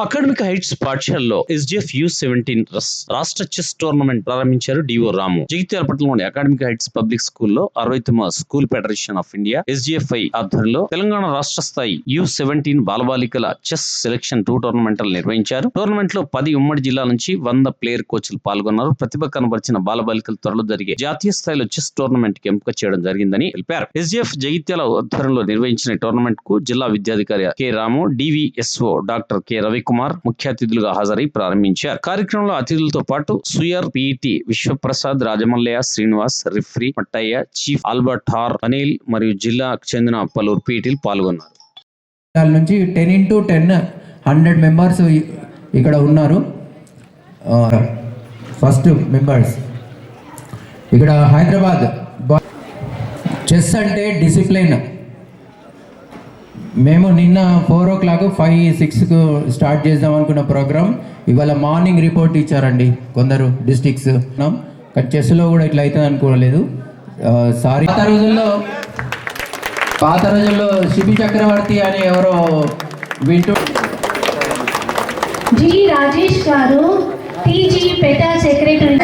Academic heights పాఠశాలలో SGF U seventeen రాష్ట్ర chess tournament ప్రారంభించారు డిఓ రాము. జగిత్యాల పట్టణంలోని అకాడమిక్ హైట్స్ పబ్లిక్ స్కూల్లో అరవై తొమ్మిది school federation of India SGFI ఆధ్వర్యంలో తెలంగాణ రాష్ట్ర స్థాయి యూ సెవెంటీన్ బాలబాలికల చెస్ సెలక్షన్ టూ టోర్నమెంట్ నిర్వహించారు. టోర్నమెంట్లో పది ఉమ్మడి జిల్లా నుంచి వంద ప్లేయర్ కోచ్లు పాల్గొన్నారు. ప్రతిభ కనబరిచిన బాలబాలికల త్వరలో జరిగే జాతీయ స్థాయిలో చెస్ టోర్నమెంట్కి ఎంపిక చేయడం జరిగిందని తెలిపారు. ఎస్జిఎఫ్ జగిత్యాల ఆధ్వర్యంలో నిర్వహించిన టోర్నమెంట్కు జిల్లా విద్యాధికారి K Ramu DVSO doctor K Ravi Harikumar ముఖ్య అతిథులుగా హాజరై ప్రారంభించారు. కార్యక్రమంలో అతిథులతో పాటు సుయర్ PT Vishwaprasad Rajamallaiah Srinivas referee Mattaiah chief Albert hour Anil మరియు జిల్లాకు చెందిన పలువురు పీటీలు పాల్గొన్నారు. నుంచి ten into ten hundred members ఇక్కడ ఉన్నారు. First members. ఇక్కడ హైదరాబాద్ చెస్ అంటే డిసిప్లిన్. మేము నిన్న ఫోర్ ఓ క్లాక్ ఫైవ్ సిక్స్కు స్టార్ట్ చేద్దాం అనుకున్న ప్రోగ్రామ్ ఇవాళ మార్నింగ్ రిపోర్ట్ ఇచ్చారండి కొందరు డిస్టిక్స్ కానీ చెస్లో కూడా ఇట్లా అవుతుంది అనుకోలేదు సారీ పాత రోజుల్లో పాత రోజుల్లో శిబి చక్రవర్తి అని ఎవరో వింటూ జి రాజేష్ గారు టీజీ పెటా సెక్రటరీ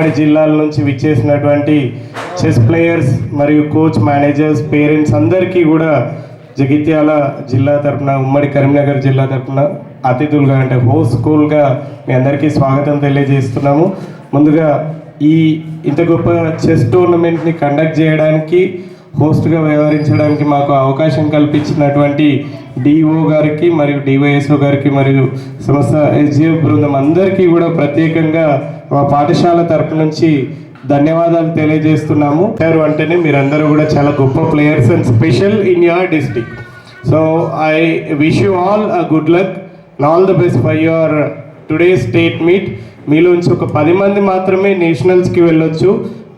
ఉమ్మడి జిల్లాల నుంచి విచ్చేసినటువంటి చెస్ ప్లేయర్స్ మరియు కోచ్ మేనేజర్స్ పేరెంట్స్ అందరికీ కూడా జగిత్యాల జిల్లా తరపున ఉమ్మడి కరీంనగర్ జిల్లా తరపున అతిథులుగా అంటే హోస్ట్ స్కూల్గా మీ అందరికీ స్వాగతం తెలియజేస్తున్నాము. ముందుగా ఈ ఇంత గొప్ప చెస్ టోర్నమెంట్ని కండక్ట్ చేయడానికి హోస్ట్గా వ్యవహరించడానికి మాకు అవకాశం కల్పించినటువంటి డిఓ గారికి మరియు డివైఎస్ఓ గారికి మరియు సంస్థ ఎస్జిఓ బృందం అందరికీ కూడా ప్రత్యేకంగా మా పాఠశాల తరపు నుంచి ధన్యవాదాలు తెలియజేస్తున్నాము. ఎవరు అంటేనే మీరందరూ కూడా చాలా గొప్ప players and special in your district so I wish you all a good luck all the best for your today state meet మీలోంచి ఒక పది మంది మాత్రమే నేషనల్స్కి వెళ్ళొచ్చు.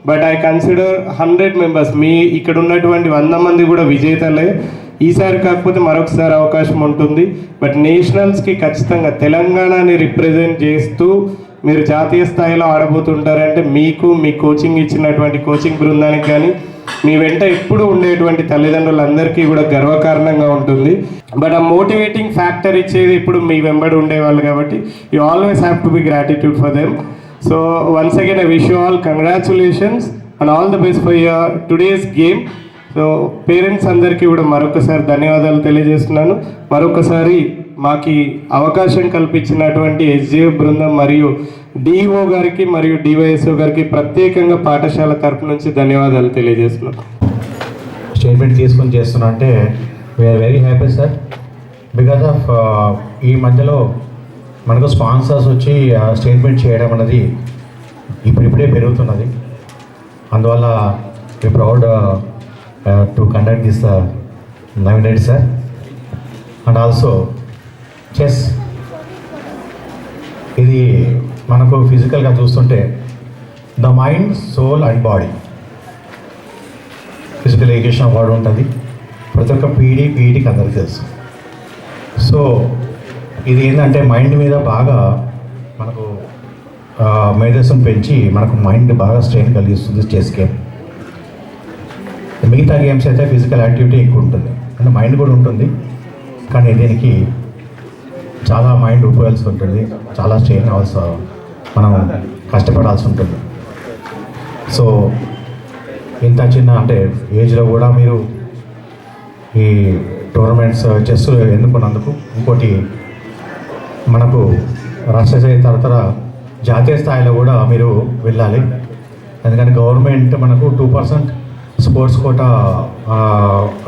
But I consider hundred members మీ ఇక్కడ ఉన్నటువంటి వంద మంది కూడా విజేతలే. ఈసారి కాకపోతే మరొకసారి అవకాశం ఉంటుంది. బట్ నేషనల్స్కి ఖచ్చితంగా తెలంగాణని రిప్రజెంట్ చేస్తూ మీరు జాతీయ స్థాయిలో ఆడబోతుంటారంటే మీకు మీ కోచింగ్ ఇచ్చినటువంటి కోచింగ్ బృందానికి కానీ మీ వెంట ఎప్పుడు ఉండేటువంటి తల్లిదండ్రులందరికీ కూడా గర్వకారణంగా ఉంటుంది. బట్ ఆ మోటివేటింగ్ ఫ్యాక్టర్ ఇచ్చేది ఇప్పుడు మీ వెంబడి ఉండేవాళ్ళు కాబట్టి you always have to be gratitude for them so once again I wish you all congratulations and all the best for your today's game so parents అందరికీ కూడా మరొకసారి ధన్యవాదాలు తెలియజేస్తున్నాను. మరొకసారి మాకు అవకాశం కల్పించినటువంటి ఎస్జీ బృందం మరియు డిఓ గారికి మరియు డివైఎస్ఓ గారికి ప్రత్యేకంగా పాఠశాల తరపు నుంచి ధన్యవాదాలు తెలియజేస్తున్నాం. స్టేట్మెంట్ తీసుకొని చేస్తున్నా అంటే we're very happy sir because of ఈ మధ్యలో మనకు స్పాన్సర్స్ వచ్చి స్టేట్మెంట్ చేయడం అనేది ఇప్పుడిప్పుడే పెరుగుతున్నది. అందువల్ల we proud to conduct this Naveen sir and also chess. ఇది మనకు ఫిజికల్గా చూస్తుంటే the mind soul and body physical education award ఉంటుంది. ప్రతి ఒక్క పీడీ పీఈటీకి అందరికీ తెలుసు. సో ఇది ఏంటంటే మైండ్ మీద బాగా మనకు ఆ, మేధస్సును పెంచి మనకు మైండ్ బాగా స్ట్రెయిన్ కలిగిస్తుంది చెస్ గేమ్ మిగతా గేమ్స్ అయితే ఫిజికల్ యాక్టివిటీ ఎక్కువ ఉంటుంది. అంటే మైండ్ కూడా ఉంటుంది. కానీ దీనికి చాలా మైండ్ ఉపయోగాల్సి ఉంటుంది. చాలా స్ట్రెయిన్ అవ్వాల్సి మనం కష్టపడాల్సి ఉంటుంది. సో ఇంత చిన్న అంటే ఏజ్లో కూడా మీరు ఈ టోర్నమెంట్స్ చెస్ ఎన్నుకున్నందుకు ఇంకోటి మనకు రాష్ట్ర స్థాయి తర్వాత జాతీయ స్థాయిలో కూడా మీరు వెళ్ళాలి. ఎందుకంటే గవర్నమెంట్ మనకు two percent sports quota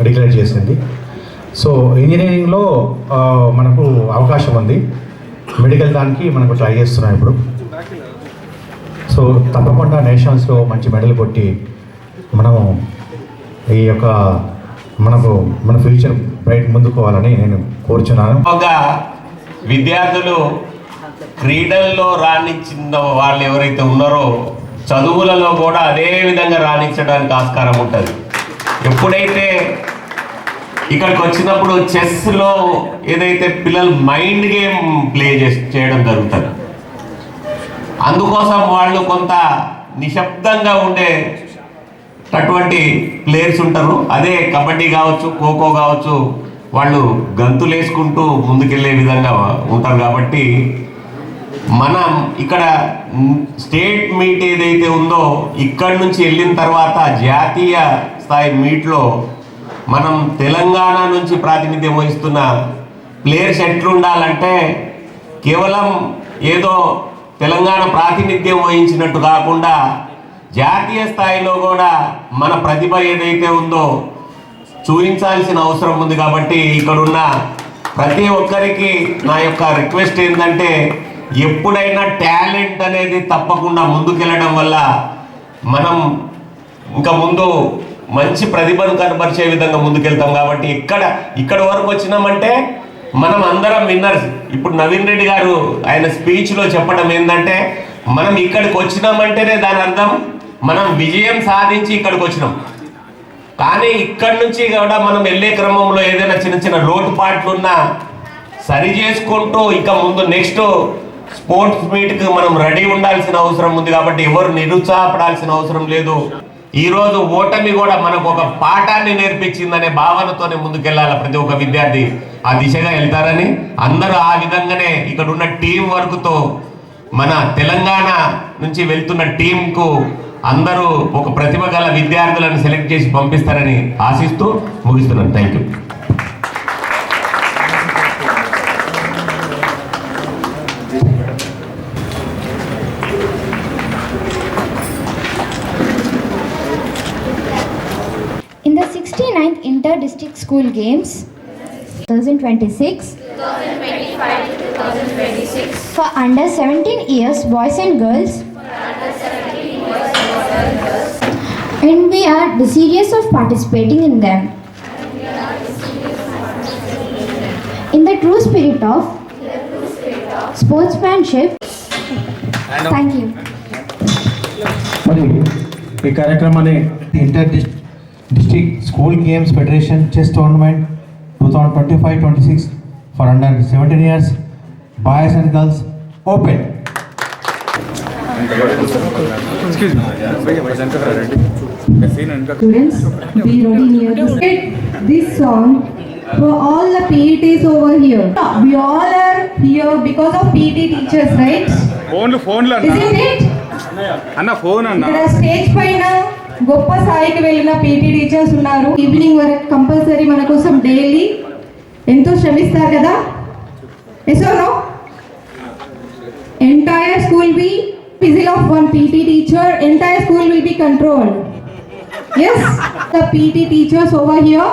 declare చేసింది. సో ఇంజనీరింగ్లో మనకు అవకాశం ఉంది. మెడికల్ దానికి మనకు ట్రై చేస్తున్నాం ఇప్పుడు. సో తప్పకుండా నేషనల్స్లో మంచి మెడల్ కొట్టి మనము ఈ యొక్క మనకు మన ఫ్యూచర్ బ్రైట్ ముందుకోవాలని నేను కోరుచున్నాను. ఒక విద్యార్థులు క్రీడల్లో రాణించిన వాళ్ళు ఎవరైతే ఉన్నారో చదువులలో కూడా అదే విధంగా రాణించడానికి ఆస్కారం ఉంటుంది. ఎప్పుడైతే ఇక్కడికి వచ్చినప్పుడు చెస్లో ఏదైతే పిల్లలు మైండ్ గేమ్ ప్లే చేసి చేయడం జరుగుతుంది. అందుకోసం వాళ్ళు కొంత నిశ్శబ్దంగా ఉండే అటువంటి ప్లేయర్స్ ఉంటారు. అదే కబడ్డీ కావచ్చు ఖోఖో కావచ్చు వాళ్ళు గంతులు వేసుకుంటూ ముందుకెళ్ళే విధంగా ఉంటారు కాబట్టి మనం ఇక్కడ స్టేట్ మీట్ ఏదైతే ఉందో ఇక్కడి నుంచి వెళ్ళిన తర్వాత జాతీయ స్థాయి మీట్లో మనం తెలంగాణ నుంచి ప్రాతినిధ్యం వహిస్తున్న ప్లేయర్స్ ఎట్లుండాలంటే కేవలం ఏదో తెలంగాణ ప్రాతినిధ్యం వహించినట్టు కాకుండా జాతీయ స్థాయిలో కూడా మన ప్రతిభ ఏదైతే ఉందో చూపించాల్సిన అవసరం ఉంది కాబట్టి ఇక్కడున్న ప్రతి ఒక్కరికి నా యొక్క రిక్వెస్ట్ ఏంటంటే ఎప్పుడైనా టాలెంట్ అనేది తప్పకుండా ముందుకెళ్ళడం వల్ల మనం ఇంకా ముందు మంచి ప్రతిభను కనపరిచే విధంగా ముందుకెళ్తాం కాబట్టి ఇక్కడ ఇక్కడ వరకు వచ్చినామంటే మనం అందరం విన్నర్స్ ఇప్పుడు నవీన్ రెడ్డి గారు ఆయన స్పీచ్లో చెప్పడం ఏంటంటే మనం ఇక్కడికి వచ్చినామంటేనే దాని అర్థం మనం విజయం సాధించి ఇక్కడికి వచ్చినాం. కానీ ఇక్కడి నుంచి కూడా మనం వెళ్ళే క్రమంలో ఏదైనా చిన్న చిన్న లోటుపాట్లు ఉన్నా సరి చేసుకుంటూ ఇంకా ముందు నెక్స్ట్ స్పోర్ట్స్ మీట్కి మనం రెడీ ఉండాల్సిన అవసరం ఉంది కాబట్టి ఎవరు నిరుత్సాహపడాల్సిన అవసరం లేదు. ఈరోజు ఓటమి కూడా మనకు ఒక పాఠాన్ని నేర్పించిందనే భావనతోనే ముందుకెళ్ళాలి ప్రతి ఒక్క విద్యార్థి. ఆ దిశగా వెళ్తారని అందరూ ఆ విధంగానే ఇక్కడ ఉన్న టీం వర్క్తో మన తెలంగాణ నుంచి వెళ్తున్న టీంకు అందరూ ఒక ప్రతిభ గల విద్యార్థులను సెలెక్ట్ చేసి పంపిస్తారని ఆశిస్తూ ముగిస్తున్నాను. Thank you Inter-District School Games 2026 for under 17 years boys and girls and we are desirous of participating in them in the true spirit of sportsmanship thank you మరి ఈ కార్యక్రమాన్ని inter district school games federation chess tournament two thousand twenty five twenty six for under seventeen years boys and girls open Students, be ready near the this song for all the PETs over here. We all are here because of PET teachers, right? ఫోన్లు అన్న Isn't it? అన్న phone అన్న stage పైన గొప్ప స్థాయికి వెళ్ళిన PT teachers ఉన్నారు. Evening వరకు కంపల్సరీ మన కోసం డైలీ ఎంతో శ్రమిస్తారు కదా? As entire school be fizzle of one PT teacher entire school will be control as the PT teachers over here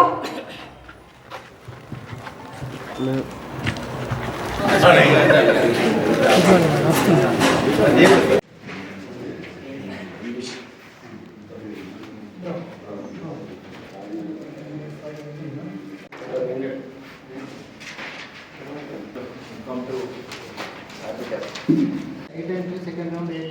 ఏ టైంకి సెకండ్ రౌండ్ ఏ